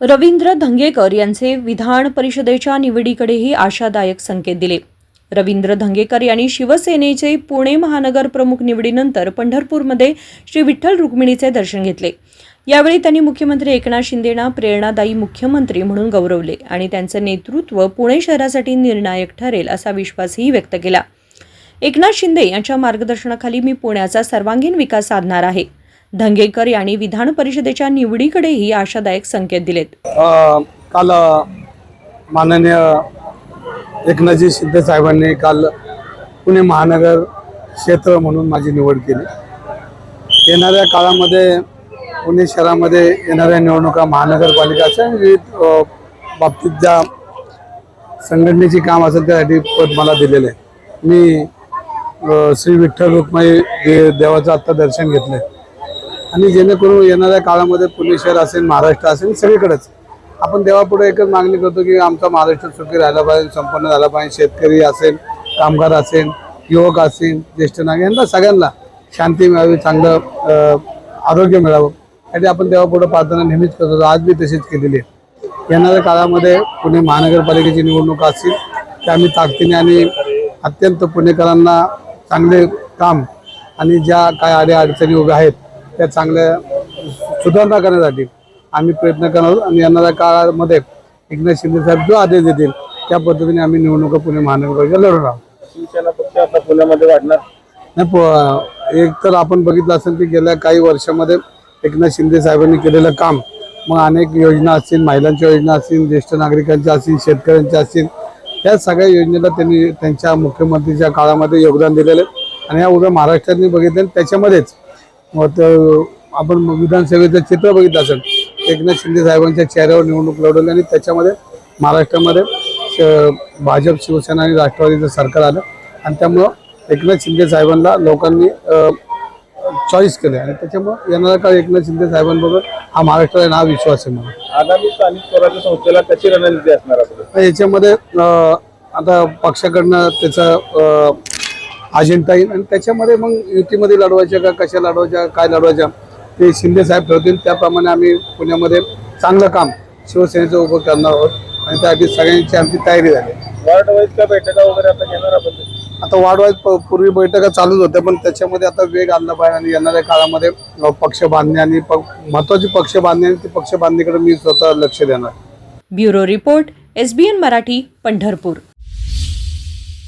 रवींद्र धंगेकर यांचे विधान परिषदेच्या निवडीकडेही आशादायक संकेत दिले. रवींद्र धंगेकर यांनी शिवसेनेचे पुणे महानगर प्रमुख निवडीनंतर पंढरपूरमध्ये श्री विठ्ठल रुक्मिणीचे दर्शन घेतले. यावेळी त्यांनी मुख्यमंत्री एकनाथ शिंदेना प्रेरणादायी मुख्यमंत्री म्हणून गौरवले आणि त्यांचं नेतृत्व पुणे शहरासाठी निर्णायक ठरेल असा विश्वासही व्यक्त केला. एकनाथ शिंदे यांच्या मार्गदर्शनाखाली मी पुण्याचा सर्वांगीण विकास साधणार आहे. धंगेकर यांनी विधान परिषदेच्या निवडीकडेही आशादायक संकेत दिलेत. काल माननीय एकनाथजी शिंदे साहेबांनी काल पुणे महानगर क्षेत्र म्हणून माझी निवड केली. येणाऱ्या काळामध्ये पुणे शहरामध्ये येणाऱ्या निवडणुका महानगरपालिकाच्या विविध बाबतीत ज्या संघटनेची काम असेल त्यासाठी पद मला दिलेलं. आहे मी श्री विठ्ठल रुक्माई देवाचं आत्ता दर्शन घेतलं आहे आणि जेणेकरून येणाऱ्या काळामध्ये पुणे शहर असेल महाराष्ट्र असेल सगळीकडेच. आपण देवापुढे एकच मागणी करतो की आमचा महाराष्ट्र सुखी राहिला पाहिजे संपन्न झाला पाहिजे शेतकरी असेल कामगार असेल युवक असेल ज्येष्ठ नागरिक यांना सगळ्यांना शांती मिळावी चांगलं आरोग्य मिळावं. यासाठी आपण देवापुढे प्रार्थना नेहमीच करतो आज मी तशीच केलेली आहे. येणाऱ्या काळामध्ये पुणे महानगरपालिकेची निवडणूक असतील त्या आम्ही ताकदीने आणि अत्यंत पुणेकरांना चांगले काम आणि ज्या काय अडे अडचणी उभ्या आहेत त्या चांगल्या सुधारणा करण्यासाठी आम्ही प्रयत्न करणार आहोत. आणि येणाऱ्या काळामध्ये एकनाथ शिंदे साहेब जो आदेश देतील त्या पद्धतीने आम्ही निवडणुका पुणे महानगरपालिका लढवणार आहोत. शिवसेना पक्ष आता पुण्यामध्ये वाढणार. नाही प- एक तर आपण बघितलं असेल की गेल्या काही वर्षामध्ये एकनाथ शिंदे साहेबांनी केलेलं काम मग अनेक योजना असतील महिलांच्या योजना असतील ज्येष्ठ नागरिकांच्या असतील शेतकऱ्यांच्या असतील त्या सगळ्या योजनेला त्यांनी त्यांच्या मुख्यमंत्रीच्या काळामध्ये योगदान दिलेलं आहे. आणि या उद्या महाराष्ट्रातनी बघितलं त्याच्यामध्येच मग आपण विधानसभेचं चित्र बघितलं असेल. एकनाथ शिंदे साहेबांच्या चेहऱ्यावर निवडणूक लढवली आणि त्याच्यामध्ये महाराष्ट्रामध्ये भाजप शिवसेना आणि राष्ट्रवादीचं सरकार आलं. आणि त्यामुळं एकनाथ शिंदे साहेबांना लोकांनी चॉईस केलं. आणि त्याच्यामुळं येणारा काळ एकनाथ शिंदे साहेबांबरोबर हा महाराष्ट्राला हा विश्वास आहे मला. आगामी स्थानिक स्वराज्य संस्थेला कशी रणनीती असणार याच्यामध्ये आता पक्षाकडनं त्याचा अजेंडा येईल. आणि त्याच्यामध्ये मग युतीमध्ये लढवायच्या का कशा लढवायच्या काय लढवायच्या ते शिंदे साहेब ठरवतील. त्याप्रमाणे आम्ही पुण्यामध्ये चांगलं काम शिवसेनेचं उभं करणार आहोत. आणि त्यासाठी सगळ्यांची आमची तयारी झाली. वार्ड वाईज का बैठका वगैरे आता घेणार आपण आता वाढवायत प- पूर्वी बैठका चालूच होत्या पण त्याच्यामध्ये आता वेग आणला पाहिजे आणि येणाऱ्या काळामध्ये पक्ष बांधणे आणि प- महत्वाची पक्ष बांधणे आणि ती पक्ष बांधणीकडे मी स्वतः लक्ष देणार. Bureau report SBN Marathi Pandharpur.